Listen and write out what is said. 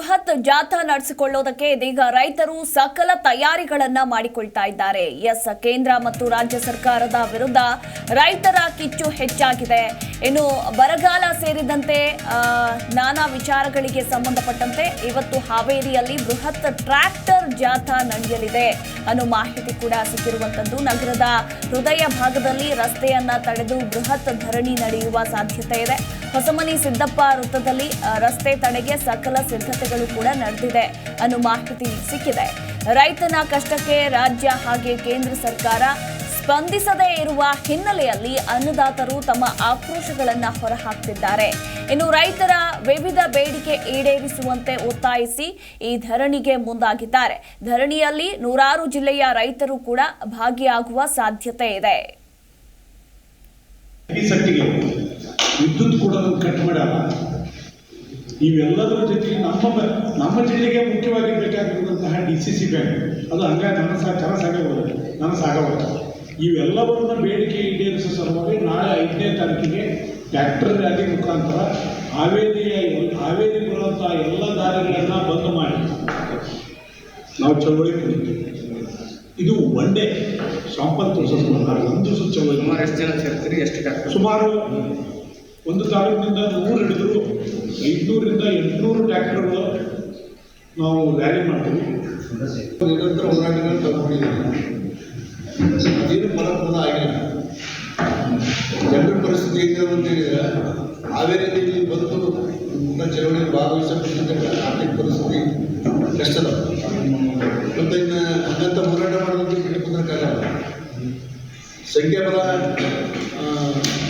ಬೃಹತ್ ಜಾಥಾ ನಡೆಸಿಕೊಳ್ಳೋದಕ್ಕೆ ಇದೀಗ ರೈತರು ಸಕಲ ತಯಾರಿಗಳನ್ನ ಮಾಡಿಕೊಳ್ತಾ ಇದ್ದಾರೆ. ಎಸ್, ಕೇಂದ್ರ ಮತ್ತು ರಾಜ್ಯ ಸರ್ಕಾರದ ವಿರುದ್ಧ ರೈತರ ಕಿಚ್ಚು ಹೆಚ್ಚಾಗಿದೆ. ಇನ್ನು ಬರಗಾಲ ಸೇರಿದಂತೆ ನಾನಾ ವಿಚಾರಗಳಿಗೆ ಸಂಬಂಧಪಟ್ಟಂತೆ ಇವತ್ತು ಹಾವೇರಿಯಲ್ಲಿ ಬೃಹತ್ ಟ್ರ್ಯಾಕ್ಟರ್ ಜಾಥಾ ನಡೆಯಲಿದೆ. ಅನ್ನೋ ಮಾಹಿತಿ ಕೂಡ ಸಿಕ್ಕಿರುವಂತದ್ದು, ನಗರದ ಹೃದಯ ಭಾಗದಲ್ಲಿ ರಸ್ತೆಯನ್ನ ತಡೆದು ಬೃಹತ್ ಧರಣಿ ನಡೆಯುವ ಸಾಧ್ಯತೆ ಇದೆ. ಹೊಸಮನಿ ಸಿದ್ದಪ್ಪ ವೃತ್ತದಲ್ಲಿ ರಸ್ತೆ ತಡೆಗೆ ಸಕಲ ಸಿದ್ಧತೆಗಳು ಕೂಡ ನಡೆದಿದೆ ಅನ್ನೋ ಮಾಹಿತಿ ಸಿಕ್ಕಿದೆ. ರೈತನ ಕಷ್ಟಕ್ಕೆ ರಾಜ್ಯ ಹಾಗೆ ಕೇಂದ್ರ ಸರ್ಕಾರ ಸ್ಪಂದಿಸದೇ ಇರುವ ಹಿನ್ನೆಲೆಯಲ್ಲಿ ಅನ್ನದಾತರು ತಮ್ಮ ಆಕ್ರೋಶಗಳನ್ನು ಹೊರಹಾಕ್ತಿದ್ದಾರೆ. ಇನ್ನು ರೈತರ ವಿವಿಧ ಬೇಡಿಕೆ ಈಡೇರಿಸುವಂತೆ ಒತ್ತಾಯಿಸಿ ಈ ಧರಣಿಗೆ ಮುಂದಾಗಿದ್ದಾರೆ. ಧರಣಿಯಲ್ಲಿ ನೂರಾರು ಜಿಲ್ಲೆಯ ರೈತರು ಕೂಡ ಭಾಗಿಯಾಗುವ ಸಾಧ್ಯತೆ ಇದೆ. ವಿದ್ಯುತ್ ಕೂಡ ಕಟ್ ಮಾಡಲ್ಲ. ಇವೆಲ್ಲದರ ಜೊತೆಗೆ ನಮ್ಮ ನಮ್ಮ ಜಿಲ್ಲೆಗೆ ಮುಖ್ಯವಾಗಿ ಬೇಕಾಗಿರುವಂತಹ ಡಿ ಸಿ ಸಿ ಬ್ಯಾಂಕ್ ಅದು ಹಂಗ ಸಾಗಬಹುದು ಕನಸಾಗಬಹುದು ನನಸಾಗಬಹುದು ಇವೆಲ್ಲವನ್ನ ಬೇಡಿಕೆ ಈಡೇರಿಸುವ ಸಲುವಾಗಿ ನಾಳೆ ಐದನೇ ತಾರೀಕಿಗೆ ಟ್ರ್ಯಾಕ್ಟರ್ ರ್ಯಾಲಿ ಮುಖಾಂತರ ಹಾವೇರಿಯ ಹಾವೇರಿ ಬರುವಂತಹ ಎಲ್ಲ ದಾರಿಗಳನ್ನು ಬಂದ್ ಮಾಡಿ. ನಾವು ಚಳವಳಿ ಕೊಡ್ತೀವಿ ಇದು ಒನ್ ಡೇ ಶಾಂಪಲ್ ತೋರಿಸೋದು ಒಂದು ಸುಮಾರು ಎಷ್ಟು ಜನ ಸೇರ್ತೀರಿ ಎಷ್ಟು ಸುಮಾರು ಒಂದು ತಾಲೂಕಿನಿಂದ ನೂರು ಹಿಡಿದ್ರು ಐದುನೂರಿಂದ ಎಂಟುನೂರು ಟ್ರ್ಯಾಕ್ಟರ್ಗಳು ನಾವು ರ್ಯಾಲಿ ಮಾಡ್ತೀವಿ ನಿರಂತರ ಹೋರಾಟಗಳು ತಗೊಂಡಿದ್ದೀವಿ. ಅದೇನು ಫಲಪ್ರದ ಆಗಿಲ್ಲ ಜನರ ಪರಿಸ್ಥಿತಿ ಹೇಗಿದೆ ಅಂತ ಹೇಳಿದ್ರೆ ಹಾವೇರಿಯಲ್ಲಿ ಬಂದು ಮುಖ ಚಳವಳಿ ಭಾಗವಹಿಸಬೇಕಂತ ಆರ್ಥಿಕ ಪರಿಸ್ಥಿತಿ ಕಷ್ಟದ ಮತ್ತು ಇನ್ನು ಹಂಗಂತ ಹೋರಾಟ ಮಾಡೋದಕ್ಕೆ ಬಿಟ್ಟು ಕಾಲ ಸಂಖ್ಯಾಬಲ